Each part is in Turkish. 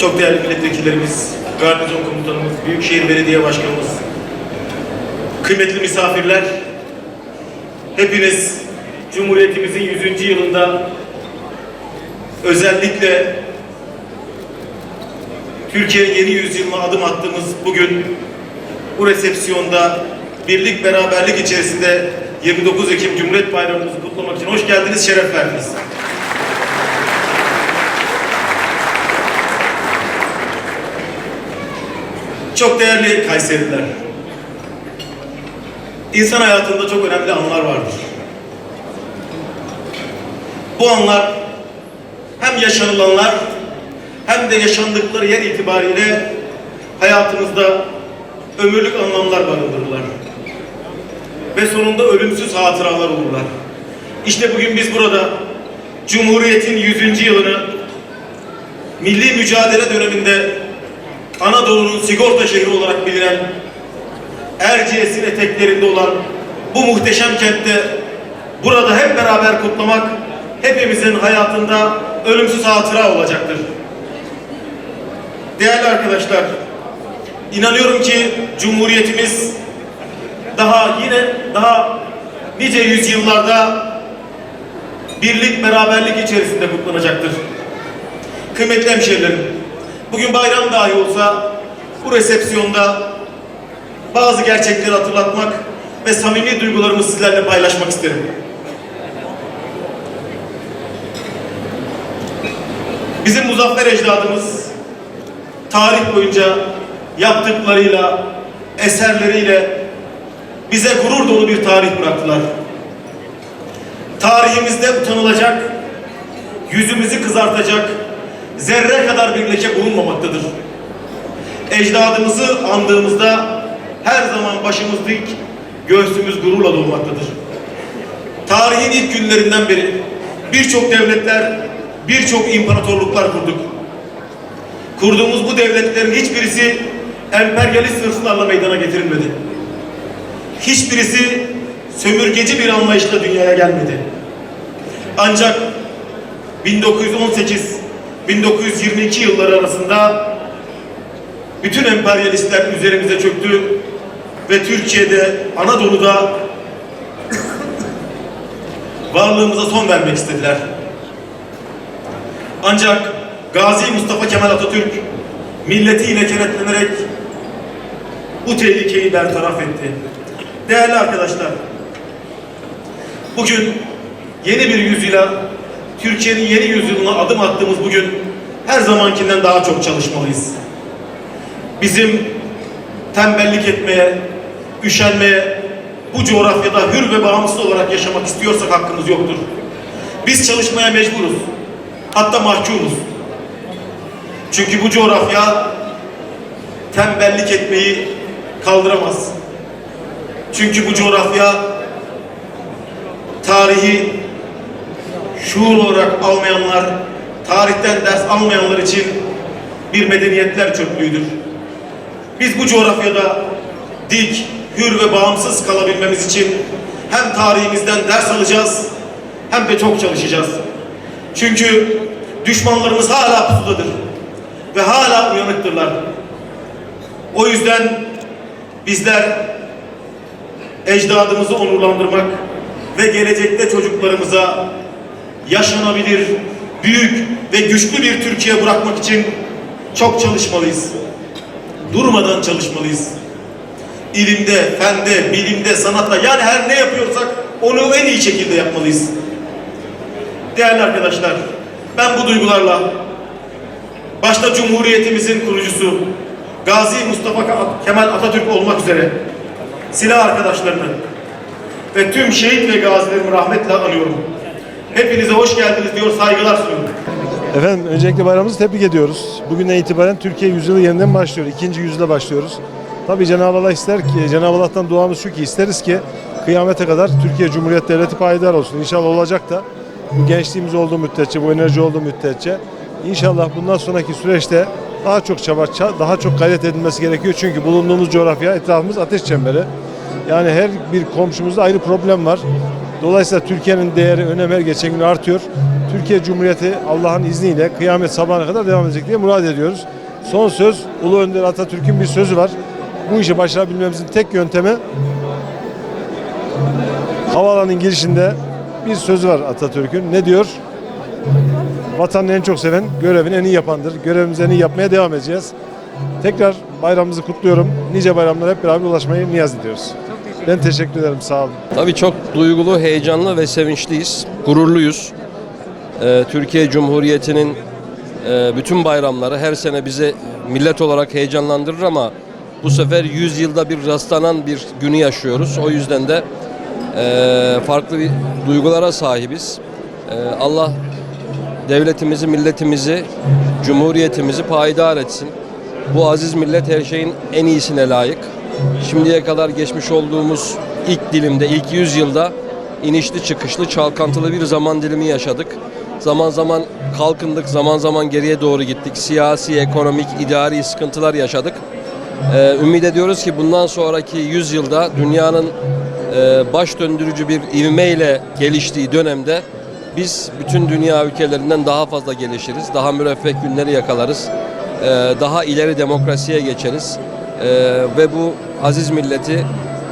çok değerli milletvekillerimiz, garnizon komutanımız, Büyükşehir Belediye Başkanımız, kıymetli misafirler, hepiniz Cumhuriyetimizin 100. yılında özellikle Türkiye'nin yeni yüzyılına adım attığımız bugün bu resepsiyonda birlik beraberlik içerisinde 29 Ekim Cumhuriyet Bayramımızı kutlamak için hoş geldiniz, şeref verdiniz. Çok değerli Kayseriler. İnsan hayatında çok önemli anlar vardır. Bu anlar hem yaşanılanlar hem de yaşandıkları yer itibariyle hayatımızda ömürlük anlamlar barındırırlar. Ve sonunda ölümsüz hatıralar olurlar. İşte bugün biz burada Cumhuriyet'in 100. yılını milli mücadele döneminde Anadolu'nun sigorta şehri olarak bilinen Erciyes'in eteklerinde olan bu muhteşem kentte burada hep beraber kutlamak hepimizin hayatında ölümsüz hatıra olacaktır. Değerli arkadaşlar, inanıyorum ki Cumhuriyetimiz daha yine daha nice yüzyıllarda birlik beraberlik içerisinde kutlanacaktır. Kıymetli hemşehrilerim, bugün bayram dahi olsa bu resepsiyonda bazı gerçekleri hatırlatmak ve samimi duygularımı sizlerle paylaşmak isterim. Bizim muzaffer ecdadımız tarih boyunca yaptıklarıyla, eserleriyle bize gurur dolu bir tarih bıraktılar. Tarihimizde utanılacak, yüzümüzü kızartacak zerre kadar bir leke bulunmamaktadır. Ecdadımızı andığımızda her zaman başımız dik, göğsümüz gururla dolmaktadır. Tarihin ilk günlerinden beri birçok devletler, birçok imparatorluklar kurduk. Kurduğumuz bu devletlerin hiçbirisi emperyalist hırslarla meydana getirilmedi. Hiçbirisi sömürgeci bir anlayışla dünyaya gelmedi. Ancak 1918-1922 yılları arasında bütün emperyalistler üzerimize çöktü ve Türkiye'de, Anadolu'da varlığımıza son vermek istediler. Ancak Gazi Mustafa Kemal Atatürk milletiyle kenetlenerek bu tehlikeyi bertaraf etti. Değerli arkadaşlar, bugün yeni bir yüzyıla, Türkiye'nin yeni yüzyılına adım attığımız bugün her zamankinden daha çok çalışmalıyız. Bizim tembellik etmeye, üşenmeye, bu coğrafyada hür ve bağımsız olarak yaşamak istiyorsak hakkımız yoktur. Biz çalışmaya mecburuz. Hatta mahkumuz. Çünkü bu coğrafya tembellik etmeyi kaldıramaz. Çünkü bu coğrafya tarihi şuur olarak almayanlar, tarihten ders almayanlar için bir medeniyetler çöplüğüdür. Biz bu coğrafyada dik, hür ve bağımsız kalabilmemiz için hem tarihimizden ders alacağız hem de çok çalışacağız. Çünkü düşmanlarımız hala pusudadır ve hala uyanıktırlar. O yüzden bizler ecdadımızı onurlandırmak ve gelecekte çocuklarımıza yaşanabilir, büyük ve güçlü bir Türkiye bırakmak için çok çalışmalıyız. Durmadan çalışmalıyız. İlimde, fende, bilimde, sanatta yani her ne yapıyorsak onu en iyi şekilde yapmalıyız. Değerli arkadaşlar, ben bu duygularla başta Cumhuriyetimizin kurucusu Gazi Mustafa Kemal Atatürk olmak üzere silah arkadaşlarını ve tüm şehit ve gazilerimi rahmetle anıyorum. Hepinize hoş geldiniz diyor, saygılar sunuyorum. Efendim öncelikle bayramımızı tebrik ediyoruz. Bugünden itibaren Türkiye yüzyılı yeniden başlıyor. İkinci yüzyıla başlıyoruz. Tabii Cenab-ı Allah ister ki, Cenab-ı Allah'tan duamız şu ki isteriz ki kıyamete kadar Türkiye Cumhuriyet Devleti payidar olsun. İnşallah olacak da bu gençliğimiz olduğu müddetçe, bu enerji olduğu müddetçe inşallah bundan sonraki süreçte daha çok çaba, ça- daha çok gayret edilmesi gerekiyor. Çünkü bulunduğumuz coğrafya, etrafımız ateş çemberi. Yani her bir komşumuzda ayrı problem var. Dolayısıyla Türkiye'nin değeri, önemi her geçen gün artıyor. Türkiye Cumhuriyeti Allah'ın izniyle kıyamet sabahına kadar devam edecek diye murad ediyoruz. Son söz Ulu Önder Atatürk'ün bir sözü var. Bu işi başarabilmemizin tek yöntemi havaalanının girişinde bir sözü var Atatürk'ün. Ne diyor? Vatanını en çok seven görevini en iyi yapandır. Görevimizi en iyi yapmaya devam edeceğiz. Tekrar bayramımızı kutluyorum. Nice bayramlara hep beraber ulaşmayı niyaz ediyoruz. Ben teşekkür ederim. Sağ olun. Tabii çok duygulu, heyecanlı ve sevinçliyiz. Gururluyuz. Ee, Türkiye Cumhuriyeti'nin e, bütün bayramları her sene bizi millet olarak heyecanlandırır ama bu sefer 100 yılda bir rastlanan bir günü yaşıyoruz. O yüzden de e, farklı bir duygulara sahibiz. E, Allah devletimizi, milletimizi, cumhuriyetimizi payidar etsin. Bu aziz millet her şeyin en iyisine layık. Şimdiye kadar geçmiş olduğumuz ilk dilimde, ilk yüzyılda inişli çıkışlı, çalkantılı bir zaman dilimi yaşadık. Zaman zaman kalkındık, zaman zaman geriye doğru gittik. Siyasi, ekonomik, idari sıkıntılar yaşadık. Ee, ümit ediyoruz ki bundan sonraki yüzyılda dünyanın e, baş döndürücü bir ivmeyle geliştiği dönemde biz bütün dünya ülkelerinden daha fazla gelişiriz, daha müreffeh günleri yakalarız, e, daha ileri demokrasiye geçeriz E, ve bu aziz milleti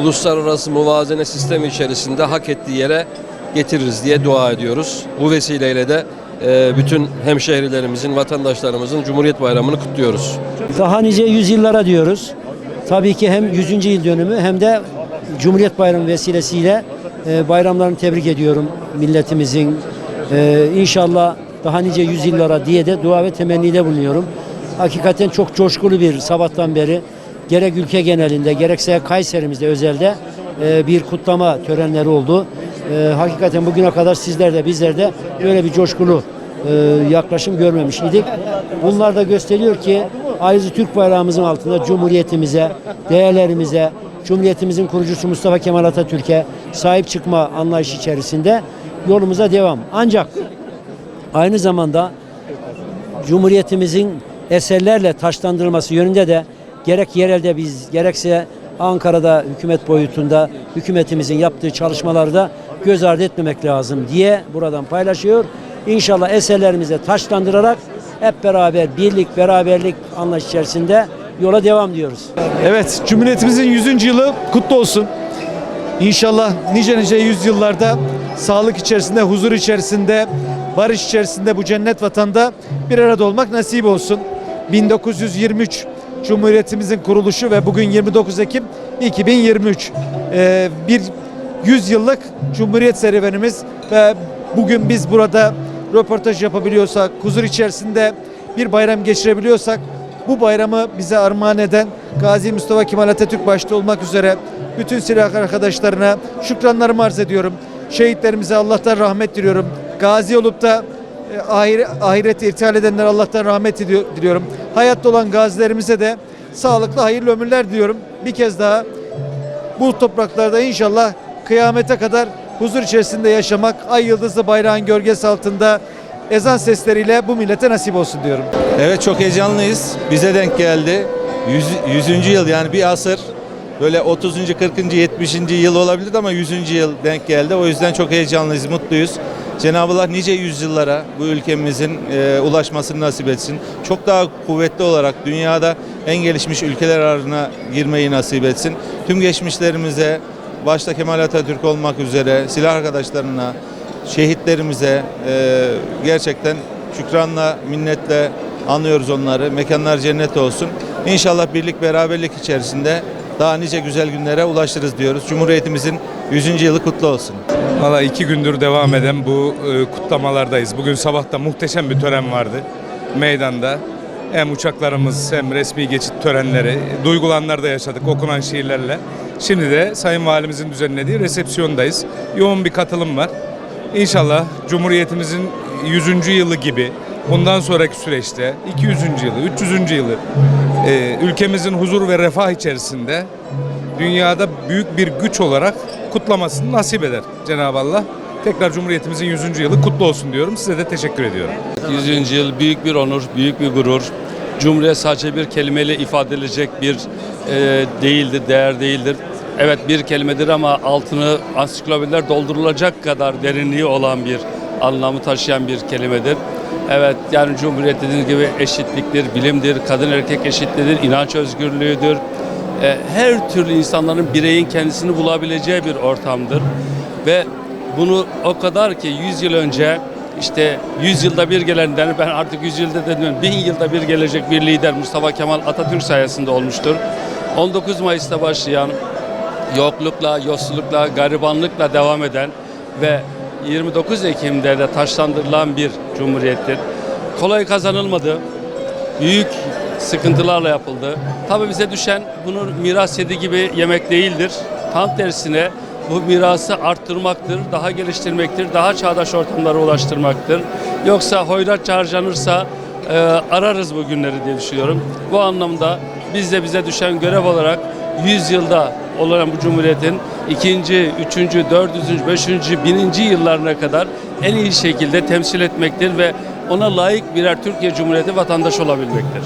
uluslararası muvazene sistemi içerisinde hak ettiği yere getiririz diye dua ediyoruz. Bu vesileyle de e, bütün hemşehrilerimizin, vatandaşlarımızın Cumhuriyet Bayramı'nı kutluyoruz. Daha nice yüzyıllara diyoruz. Tabii ki hem 100. yıl dönümü hem de Cumhuriyet Bayramı vesilesiyle e, bayramlarını tebrik ediyorum milletimizin. E, inşallah daha nice yüzyıllara diye de dua ve temennide bulunuyorum. Hakikaten çok coşkulu bir sabahtan beri gerek ülke genelinde gerekse Kayserimizde özelde e, bir kutlama törenleri oldu. E, hakikaten bugüne kadar sizler de bizler de böyle bir coşkulu e, yaklaşım görmemiş idik. Bunlar da gösteriyor ki ayrıca Türk bayrağımızın altında Cumhuriyetimize, değerlerimize, Cumhuriyetimizin kurucusu Mustafa Kemal Atatürk'e sahip çıkma anlayışı içerisinde yolumuza devam. Ancak aynı zamanda Cumhuriyetimizin eserlerle taşlandırılması yönünde de gerek yerelde biz gerekse Ankara'da hükümet boyutunda hükümetimizin yaptığı çalışmaları da göz ardı etmemek lazım diye buradan paylaşıyor. İnşallah eserlerimize taşlandırarak hep beraber birlik, beraberlik anlayış içerisinde yola devam diyoruz. Evet, Cumhuriyetimizin 100. yılı kutlu olsun. İnşallah nice nice yüzyıllarda sağlık içerisinde, huzur içerisinde, barış içerisinde bu cennet vatanda bir arada olmak nasip olsun. 1923 Cumhuriyetimizin kuruluşu ve bugün 29 Ekim 2023. Ee, bir 100 yıllık Cumhuriyet serüvenimiz ve bugün biz burada röportaj yapabiliyorsak, huzur içerisinde bir bayram geçirebiliyorsak bu bayramı bize armağan eden Gazi Mustafa Kemal Atatürk başta olmak üzere bütün silah arkadaşlarına şükranlarımı arz ediyorum. Şehitlerimize Allah'tan rahmet diliyorum. Gazi olup da e, ahire, ahirete irtihal edenlere Allah'tan rahmet diliyor- diliyorum. Hayatta olan gazilerimize de sağlıklı hayırlı ömürler diliyorum. Bir kez daha bu topraklarda inşallah kıyamete kadar huzur içerisinde yaşamak, ay yıldızlı bayrağın gölgesi altında ezan sesleriyle bu millete nasip olsun diyorum. Evet çok heyecanlıyız. Bize denk geldi. 100. 100. yıl yani bir asır. Böyle 30. 40. 70. yıl olabilir ama 100. yıl denk geldi. O yüzden çok heyecanlıyız, mutluyuz. Cenab-ı Allah nice yüzyıllara bu ülkemizin e, ulaşmasını nasip etsin. Çok daha kuvvetli olarak dünyada en gelişmiş ülkeler arasına girmeyi nasip etsin. Tüm geçmişlerimize, başta Kemal Atatürk olmak üzere silah arkadaşlarına, şehitlerimize e, gerçekten şükranla, minnetle anlıyoruz onları. Mekanlar cennet olsun. İnşallah birlik beraberlik içerisinde daha nice güzel günlere ulaşırız diyoruz. Cumhuriyetimizin 100. yılı kutlu olsun. Valla iki gündür devam eden bu e, kutlamalardayız. Bugün sabahta muhteşem bir tören vardı meydanda. Hem uçaklarımız hem resmi geçit törenleri, duygulanlar da yaşadık okunan şiirlerle. Şimdi de Sayın Valimizin düzenlediği resepsiyondayız. Yoğun bir katılım var. İnşallah Cumhuriyetimizin 100. yılı gibi bundan sonraki süreçte 200. yılı, 300. yılı e, ülkemizin huzur ve refah içerisinde dünyada büyük bir güç olarak kutlamasını nasip eder Cenab-ı Allah. Tekrar Cumhuriyetimizin 100. yılı kutlu olsun diyorum. Size de teşekkür ediyorum. 100. yıl büyük bir onur, büyük bir gurur. Cumhuriyet sadece bir kelimeyle ifade edilecek bir e, değildir, değer değildir. evet bir kelimedir ama altını ansiklopediler doldurulacak kadar derinliği olan bir anlamı taşıyan bir kelimedir. Evet yani Cumhuriyet dediğiniz gibi eşitliktir, bilimdir, kadın erkek eşitliğidir, inanç özgürlüğüdür. E, her türlü insanların bireyin kendisini bulabileceği bir ortamdır. Ve bunu o kadar ki 100 yıl önce işte 100 yılda bir gelenden ben artık 100 yılda demiyorum 1000 yılda bir gelecek bir lider Mustafa Kemal Atatürk sayesinde olmuştur. 19 Mayıs'ta başlayan yoklukla, yoksullukla, garibanlıkla devam eden ve 29 Ekim'de de taşlandırılan bir cumhuriyettir. Kolay kazanılmadı. Büyük sıkıntılarla yapıldı. Tabii bize düşen bunu miras yedi gibi yemek değildir. Tam tersine bu mirası arttırmaktır, daha geliştirmektir, daha çağdaş ortamlara ulaştırmaktır. Yoksa hoyrat harcanırsa e, ararız bu günleri diye düşünüyorum. Bu anlamda biz de bize düşen görev olarak 100 yılda olan bu cumhuriyetin ikinci, üçüncü, dördüncü, beşinci, bininci yıllarına kadar en iyi şekilde temsil etmektir ve ona layık birer Türkiye Cumhuriyeti vatandaş olabilmektir.